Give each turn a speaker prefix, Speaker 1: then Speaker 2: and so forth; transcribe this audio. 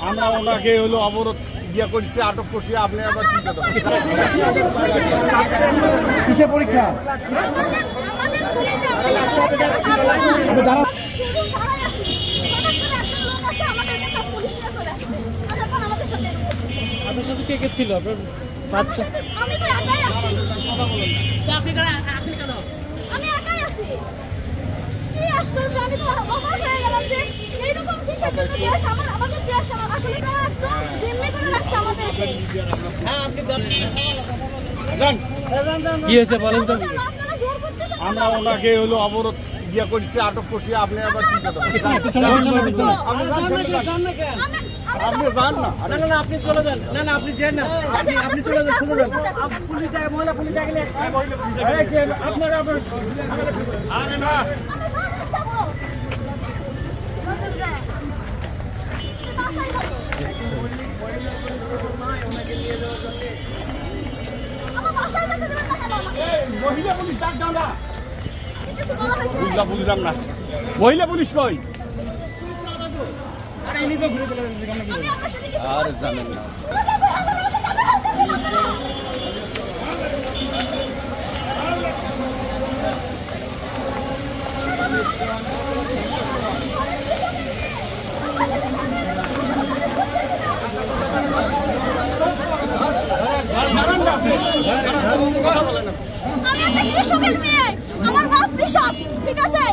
Speaker 1: আমরা ওনাকে হলো অবরোধ ইয়ে করছি আটক করছি আপনি আবার কি
Speaker 2: কিসে পরীক্ষা?
Speaker 3: আপনার সাথে কে কে ছিল? আপনার
Speaker 2: বাচ্চা
Speaker 4: আমি তো একাই আসছি
Speaker 3: আপনি কেন আপনি কেন?
Speaker 4: আমি একাই আছি। কি আশ্চর্য আমি তো অবাক হয়ে গেলাম যে
Speaker 3: কি হয়েছে বলেন তো?
Speaker 4: আমাদের আপনারা জোর করতেছেন
Speaker 1: আমরা ওনাকে হলো অবরোধ ইয়ে করছি আটক করছি আপনি আবার কি আপনি যান, না।
Speaker 2: না না না আপনি চলে যান। না না আপনি যান না। আপনি আপনি চলে যান সোজা যান
Speaker 1: আরে না মহিলা পুলিশ ডাক দাও না। বুঝলাম না। মহিলা পুলিশ কই?
Speaker 4: আর জানেন না। আমি একটা কৃষকের মেয়ে? আমার বাপ কৃষক ঠিক আছে?